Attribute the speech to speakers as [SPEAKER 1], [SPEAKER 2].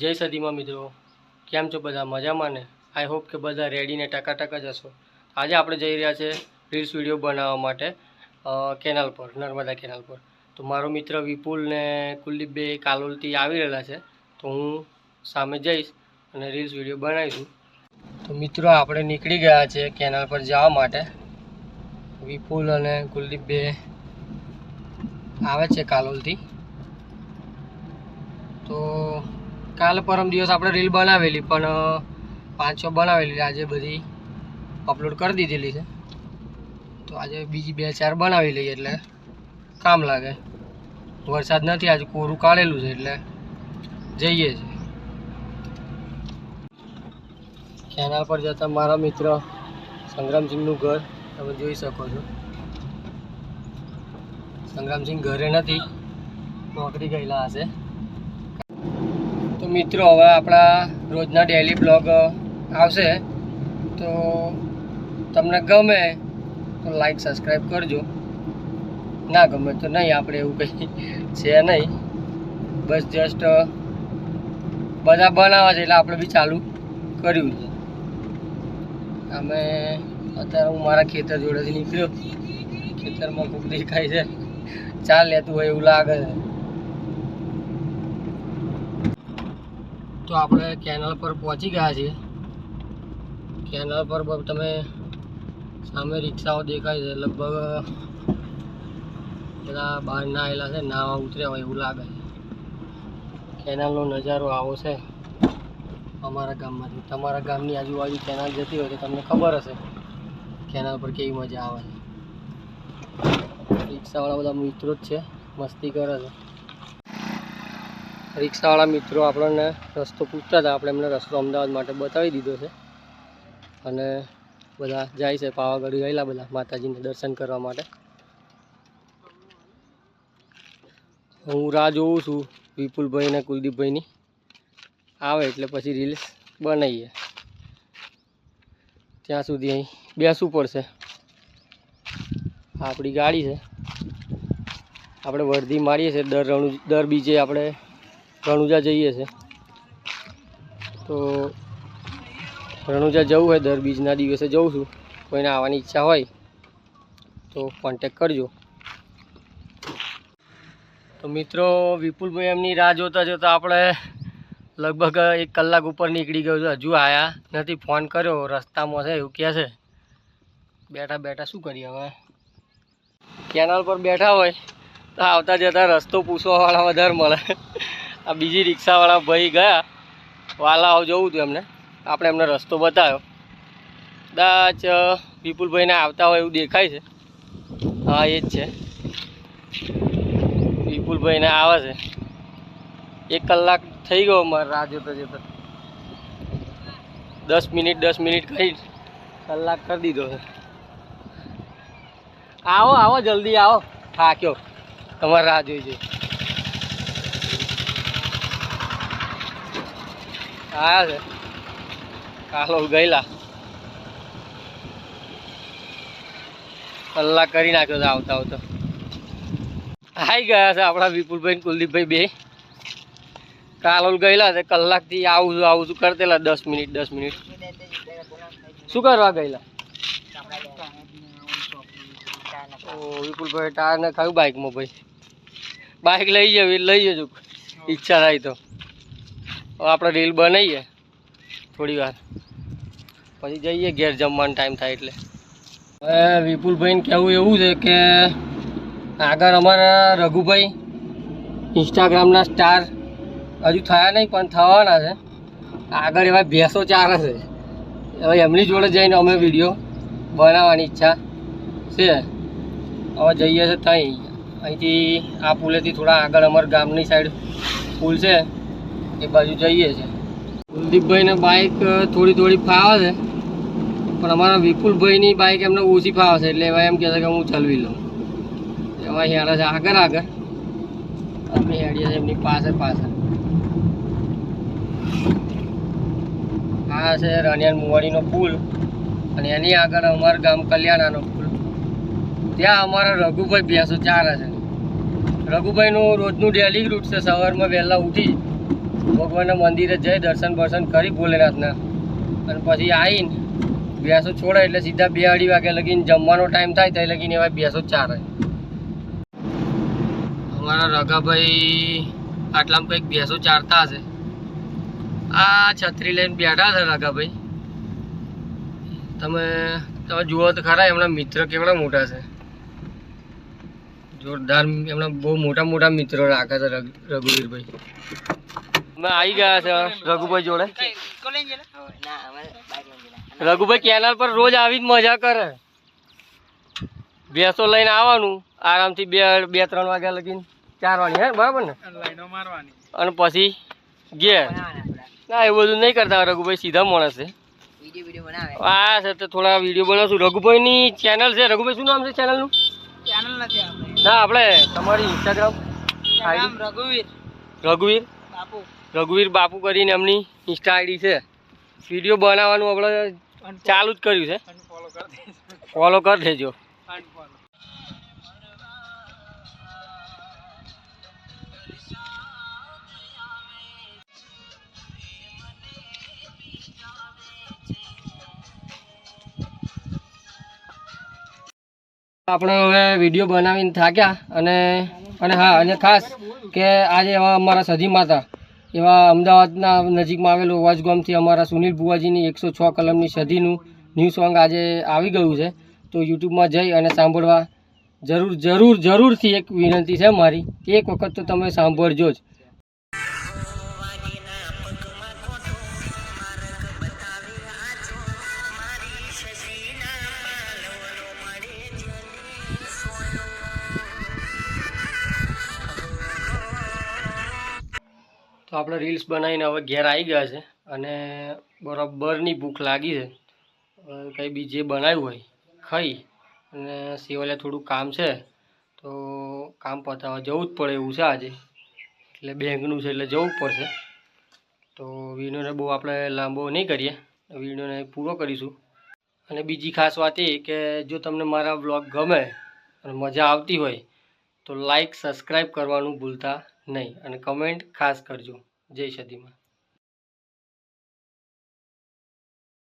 [SPEAKER 1] જય સદીમાં મિત્રો. કેમ છો બધા? મજામાં ને? આઈ હોપ કે બધા રેડીને ટકાટક જ હશો. આજે આપણે જઈ રહ્યા છે રીલ્સ વીડિયો બનાવવા માટે કેનાલ પર, નર્મદા કેનાલ પર. તો મારો મિત્ર વિપુલ ને કુલદીપ બે કાલોલથી આવી રહેલા છે. તો હું સામે જઈશ અને રીલ્સ વીડિયો બનાવીશું. તો મિત્રો, આપણે નીકળી ગયા છે કેનાલ પર જવા માટે. વિપુલ અને કુલદીપ બે આવે છે કાલોલથી. તો કાલ પરમ દિવસ આપણે રીલ બનાવેલી, પણ પાંચ છ બનાવેલી આજે બધી અપલોડ કરી દીધેલી છે. તો આજે બીજી બે ચાર બનાવી લઈએ એટલે કામ લાગે. વરસાદ નથી, આજે કોરું કાઢેલું છે એટલે જઈએ છે કેનાલ પર જતા મારા મિત્ર સંગ્રામસિંહનું ઘર તમે જોઈ શકો છો. સંગ્રામસિંહ ઘરે નથી, નોકરી ગયેલા હશે. મિત્રો, હવે આપણા રોજના ડેલી બ્લોગ આવશે. તો તમને ગમે તો લાઈક સબસ્ક્રાઈબ કરજો. ના ગમે તો નહીં, આપણે એવું કંઈ છે નહીં. બસ જસ્ટ બધા બનાવે છે, એટલે આપણે બી ચાલુ કર્યું છે. અમે અત્યારે હું મારા ખેતર જોડેથી નીકળ્યો. ખેતરમાં ખૂબ દેખાય છે. ચાલ લેતું હોય એવું લાગે છે. તો આપણે કેનલ પર પહોંચી ગયા છીએ. કેનલ પર તમે સામે રિક્ષાઓ દેખાય છે. લગભગ બધા બહાર ના આવેલા છે નાવા ઉતર્યા હોય એવું લાગે છે. કેનાલનો નજારો આવો છે અમારા ગામમાંથી. તમારા ગામની આજુબાજુ કેનાલ જતી હોય તો તમને ખબર હશે કેનાલ પર કેવી મજા આવે છે. રિક્ષાવાળા બધા મિત્રો જ છે, મસ્તી કરે છે. રિક્ષાવાળા મિત્રો આપણને રસ્તો પૂછતા હતા. આપણે એમને રસ્તો અમદાવાદ માટે બતાવી દીધો છે. અને બધા જાય છે પાવાગઢ ગયેલા બધા માતાજીને દર્શન કરવા માટે. હું રાહ જોઉં છું વિપુલભાઈ અને કુલદીપભાઈની આવે એટલે પછી રીલ્સ બનાવીએ. ત્યાં સુધી અહીં બેસવું પડશે. આપણી ગાડી છે. આપણે વર્ધી મારીએ છીએ. દર રણુ દર બીજે આપણે રણુજા જઈએ છે. તો રણુજા જવું હોય દર બીજના દિવસે જઉં છું. કોઈને આવવાની ઈચ્છા હોય તો કોન્ટેક કરજો. તો મિત્રો, વિપુલભાઈ એમની રાહ જોતા જોતા આપણે લગભગ એક કલાક ઉપર નીકળી ગયો છે. હજુ આવ્યા નથી, ફોન કર્યો. રસ્તામાં છે, એવું કહે છે. બેઠા બેઠા શું કરીએ હવે? કેનાલ પર બેઠા હોય તો આવતા જતા રસ્તો પૂછવાવાળા વધારે મળે. આ બીજી રિક્ષાવાળા ભાઈ ગયા. વાલાઓ જવું હતું એમને. આપણે એમને રસ્તો બતાવ્યો. કદાચ વિપુલભાઈને આવતા હોય એવું દેખાય છે. હા, એ જ છે. વિપુલભાઈને આવે છે. એક કલાક થઈ ગયો મારે રાહ જોતા જોતા. દસ મિનિટ દસ મિનિટ કરી કલાક કરી દીધો છે. આવો આવો, જલ્દી આવો. થાક્યો તમારે રાહ જોઈ જોઈ. આયા છે. કાલો ગયેલા. કલાક કરી નાખ્યો છે આવતા આવતા. આવી ગયા છે આપણા વિપુલભાઈ કુલદીપભાઈ બે. કાલોલ ગયેલા છે, કલાકથી આવું છું આવું છું કરતેલા દસ મિનિટ દસ મિનિટ. શું કરવા ગયેલા? વિપુલભાઈ ટાયર ને ખાયું બાઇકમાં ભાઈ. બાઇક લઈ જવી, લઈ જજો. ઈચ્છા થાય તો. આપણે રીલ બનાવીએ. થોડી વાર. પછી જઈએ ઘેર જમવાનો ટાઈમ થાય એટલે. હવે વિપુલભાઈને કહેવું એવું છે કે આગળ અમારા રઘુભાઈ ઇન્સ્ટાગ્રામના સ્ટાર હજુ થયા નહીં, પણ થવાના છે. આગળ એવા ભેંસો ચારે છે. હવે એમની જોડે જઈને અમે વીડિયો બનાવવાની ઈચ્છા છે. હવે જઈએ છે ત્યાં અહીંથી આ પુલેથી થોડા આગળ અમારા ગામની સાઈડ પુલ છે. એ બાજુ જઈએ છીએ કુલદીપભાઈને બાઇક થોડી થોડી ફાવે છે. પણ અમારા વિપુલભાઈની બાઇક એમને ઓછી ફાવે છે, એટલે એવા એમ કહે છે કે હું ચલવી લઉં. એવા હેડે છે, આગળ આગળ. અમે હેડીએ છીએ એમની પાસે પાછળ. આ છે રણિયાન મુવાડીનો પુલ અને એની આગળ અમારું ગામ કલ્યાણાનો પુલ. ત્યાં અમારા રઘુભાઈ ભેંસો ચારે છે. રઘુભાઈનું રોજનું ડેલી રૂટ છે, સવારમાં વહેલા ઉઠી ભગવાનના મંદિરે જઈ દર્શન બર્શન કરી ભોલેનાથના. અને પછી આવીને ભેંસો છોડે એટલે સીધા બે અઢી વાગે લગીને જમવાનો ટાઈમ થાય ત્યાં લગીને એવા ભેંસો ચારે અમારા રઘાભાઈ આટલામાં કંઈક ભેંસો ચારતા હશે. આ છત્રી લઈને બેઠા છે રઘાભાઈ. તમે તમે જુઓ તો ખરા એમના મિત્ર કેવડા મોટા છે. જોરદાર એમના બહુ મોટા મોટા મિત્રો રાખે છે રઘુવીરભાઈ. અમે આવી ગયા છે રઘુભાઈ જોડે. રઘુભાઈ કેનાલ પર રોજ આવીને મજા કરે. ભેંસો લઈને આવવાનું આરામથી બે બે ત્રણ વાગ્યા લગીને ચાર વાગે હે બરાબર ને? અને પછી ઘેર. ના એવું બધું નહીં કરતા રઘુભાઈ સીધા માણસ છે. આ સર તો થોડા વીડિયો બનાવશું. રઘુભાઈની ચેનલ છે. રઘુભાઈ શું નામ છે ચેનલનું ના? આપણે. તમારી ઇન્સ્ટાગ્રામ
[SPEAKER 2] રઘુવીર.
[SPEAKER 1] રઘુવીર.
[SPEAKER 2] બાપુ.
[SPEAKER 1] રઘુવીર બાપુ કરીને એમની ઇન્સ્ટા આઈડી છે. વીડિયો બનાવવાનું આપણે ચાલુ જ કર્યું છે.
[SPEAKER 2] ફોલો કરી
[SPEAKER 1] દેજો. આપણે હવે વીડિયો બનાવીને થાક્યા અને અને હા અને ખાસ કે આજે અમારા સધી માતા એવા અમદાવાદના નજીકમાં આવેલું અવાજગોમથી અમારા સુનિલ બુવાજીની એકસો છ કલમની સદીનું ન્યૂ સોંગ આજે આવી ગયું છે. તો યુટ્યુબમાં જઈ અને સાંભળવા જરૂર જરૂર, જરૂરથી એક વિનંતી છે મારી. એક વખત તો તમે સાંભળજો જ. તો આપણે રીલ્સ બનાવીને હવે ઘેર આવી ગયા છે અને બરાબરની ભૂખ લાગી છે. કંઈ બી જે બનાવ્યું હોય ખાઈ અને સિવાલે થોડું કામ છે, તો કામ પતાવવા જવું જ પડે એવું છે આજે. એટલે બેંકનું છે એટલે જવું પડશે. તો વિડીયોને બહુ આપણે લાંબો નહીં કરીએ વિડીયોને પૂરો કરીશું. અને બીજી ખાસ વાત એ કે જો તમને મારા વ્લોગ ગમે અને મજા આવતી હોય, તો લાઈક સબસ્ક્રાઈબ કરવાનું ભૂલતા નહીં. અને કમેન્ટ ખાસ કરજો. જય સદીમાં